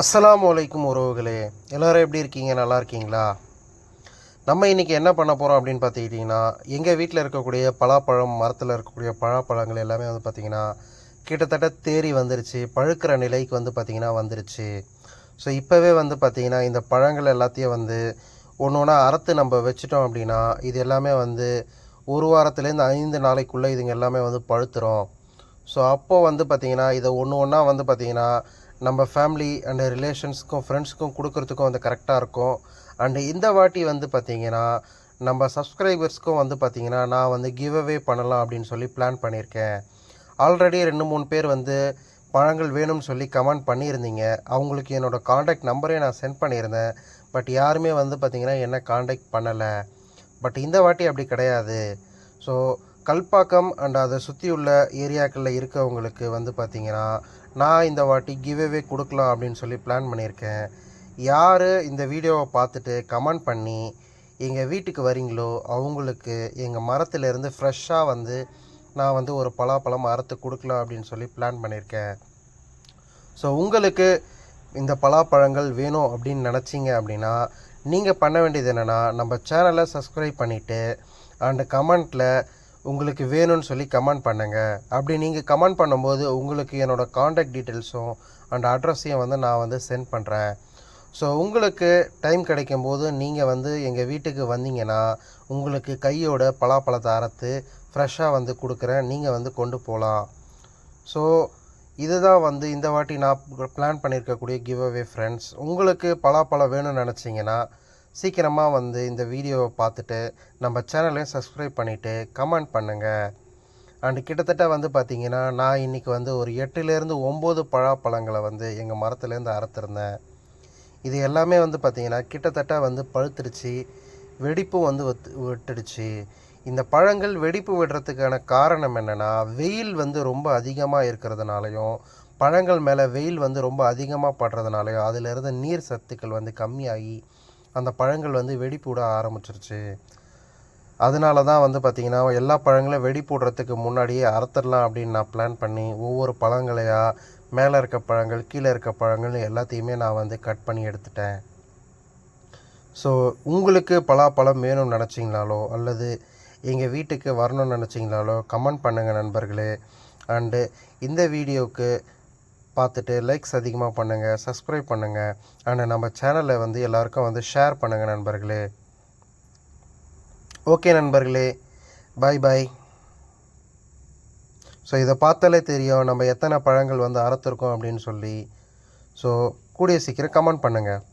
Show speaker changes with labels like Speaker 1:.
Speaker 1: அஸ்லாம் வலைக்கும் உறவுகளே எல்லோரும் எப்படி இருக்கீங்க நல்லா இருக்கீங்களா நம்ம இன்றைக்கி என்ன பண்ண போகிறோம் அப்படின்னு பார்த்துக்கிட்டிங்கன்னா எங்கள் வீட்டில் இருக்கக்கூடிய பலாப்பழம் மரத்தில் இருக்கக்கூடிய பழாப்பழங்கள் எல்லாமே வந்து பார்த்திங்கன்னா கிட்டத்தட்ட தேறி வந்துருச்சு பழுக்கிற நிலைக்கு வந்து பார்த்திங்கன்னா வந்துருச்சு ஸோ இப்போவே வந்து பார்த்திங்கன்னா இந்த பழங்கள் எல்லாத்தையும் வந்து ஒன்று ஒன்றா அறுத்து நம்ம வச்சிட்டோம் அப்படின்னா இது எல்லாமே வந்து ஒரு வாரத்துலேருந்து ஐந்து நாளைக்குள்ளே இதுங்க எல்லாமே வந்து பழுத்துறோம் ஸோ அப்போது வந்து பார்த்திங்கன்னா இதை ஒன்று ஒன்றா வந்து பார்த்திங்கன்னா நம்ம ஃபேமிலி அண்டு ரிலேஷன்ஸுக்கும் ஃப்ரெண்ட்ஸுக்கும் கொடுக்கறதுக்கும் வந்து கரெக்டாக இருக்கும் அண்டு இந்த வாட்டி வந்து பார்த்திங்கன்னா நம்ம சப்ஸ்கிரைபர்ஸ்க்கும் வந்து பார்த்திங்கன்னா நான் வந்து கிவ் அவே பண்ணலாம் அப்படின்னு சொல்லி பிளான் பண்ணியிருக்கேன் ஆல்ரெடி ரெண்டு மூணு பேர் வந்து பழங்கள் வேணும்னு சொல்லி கமெண்ட் பண்ணியிருந்தீங்க அவங்களுக்கு என்னோடய காண்டாக்ட் நம்பரே நான் சென்ட் பண்ணியிருந்தேன் பட் யாருமே வந்து பார்த்திங்கன்னா என்ன காண்டாக்ட் பண்ணலை பட் இந்த வாட்டி அப்படி கிடையாது ஸோ கல்பாக்கம் அண்ட் அதை சுற்றியுள்ள ஏரியாக்களில் இருக்கவங்களுக்கு வந்து பார்த்திங்கன்னா நான் இந்த வாட்டி கிவ்அவே கொடுக்கலாம் அப்படின்னு சொல்லி பிளான் பண்ணியிருக்கேன் யார் இந்த வீடியோவை பார்த்துட்டு கமெண்ட் பண்ணி எங்கள் வீட்டுக்கு வரீங்களோ அவங்களுக்கு எங்கள் மரத்துலேருந்து ஃப்ரெஷ்ஷாக வந்து நான் வந்து ஒரு பலாப்பழம் மரத்து கொடுக்கலாம் அப்படின்னு சொல்லி பிளான் பண்ணியிருக்கேன் ஸோ உங்களுக்கு இந்த பலாப்பழங்கள் வேணும் அப்படின்னு நினச்சிங்க அப்படின்னா நீங்கள் பண்ண வேண்டியது என்னென்னா நம்ம சேனலை சப்ஸ்கிரைப் பண்ணிவிட்டு அண்டு கமெண்ட்டில் உங்களுக்கு வேணும்னு சொல்லி கமெண்ட் பண்ணுங்கள் அப்படி நீங்கள் கமெண்ட் பண்ணும்போது உங்களுக்கு என்னோடய காண்டாக்ட் டீட்டெயில்ஸும் அண்ட் அட்ரஸையும் வந்து நான் வந்து சென்ட் பண்ணுறேன் ஸோ உங்களுக்கு டைம் கிடைக்கும் நீங்கள் வந்து எங்கள் வீட்டுக்கு வந்தீங்கன்னா உங்களுக்கு கையோட பலாப்பழத்தை அறுத்து ஃப்ரெஷ்ஷாக வந்து கொடுக்குறேன் நீங்கள் வந்து கொண்டு போகலாம் ஸோ இதுதான் வந்து இந்த வாட்டி நான் பிளான் பண்ணியிருக்கக்கூடிய கிவ் அவே ஃப்ரெண்ட்ஸ் உங்களுக்கு பலாப்பழம் வேணும்னு நினச்சிங்கன்னா சீக்கிரமாக வந்து இந்த வீடியோவை பார்த்துட்டு நம்ம சேனலையும் சப்ஸ்கிரைப் பண்ணிவிட்டு கமெண்ட் பண்ணுங்கள் அண்டு கிட்டத்தட்ட வந்து பார்த்திங்கன்னா நான் இன்றைக்கி வந்து ஒரு எட்டுலேருந்து ஒம்பது பழாப்பழங்களை வந்து எங்கள் மரத்துலேருந்து அறுத்துருந்தேன் இது எல்லாமே வந்து பார்த்திங்கன்னா கிட்டத்தட்ட வந்து பழுத்துருச்சு வெடிப்பு வந்து விட்டுடுச்சு இந்த பழங்கள் வெடிப்பு விடுறதுக்கான காரணம் என்னென்னா வெயில் வந்து ரொம்ப அதிகமாக இருக்கிறதுனாலையும் பழங்கள் மேலே வெயில் வந்து ரொம்ப அதிகமாக படுறதுனாலையும் அதிலிருந்து நீர் சத்துக்கள் வந்து கம்மியாகி அந்த பழங்கள் வந்து வெடி போட ஆரம்பிச்சிருச்சு அதனால தான் வந்து பார்த்திங்கன்னா எல்லா பழங்களும் வெடி போடுறதுக்கு முன்னாடியே அறுத்துடலாம் அப்படின்னு நான் பிளான் பண்ணி ஒவ்வொரு பழங்களையாக மேலே இருக்க பழங்கள் கீழே இருக்க பழங்கள் எல்லாத்தையுமே நான் வந்து கட் பண்ணி எடுத்துட்டேன் ஸோ உங்களுக்கு பலாப்பழம் வேணும்னு நினச்சிங்களாலோ அல்லது எங்கள் வீட்டுக்கு வரணும்னு நினச்சிங்களாலோ கமெண்ட் பண்ணுங்கள் நண்பர்களே அண்டு இந்த வீடியோவுக்கு பார்த்துட்டு லைக்ஸ் அதிகமாக பண்ணுங்கள் சப்ஸ்கிரைப் பண்ணுங்கள் அண்ட் நம்ம சேனலை வந்து எல்லாருக்கும் வந்து ஷேர் பண்ணுங்கள் நண்பர்களே ஓகே நண்பர்களே பாய் பாய் ஸோ இதை பார்த்தாலே தெரியும் நம்ம எத்தனை பழங்கள் வந்து அறத்துருக்கோம் அப்படின்னு சொல்லி ஸோ கூடிய சீக்கிரம் கமெண்ட் பண்ணுங்கள்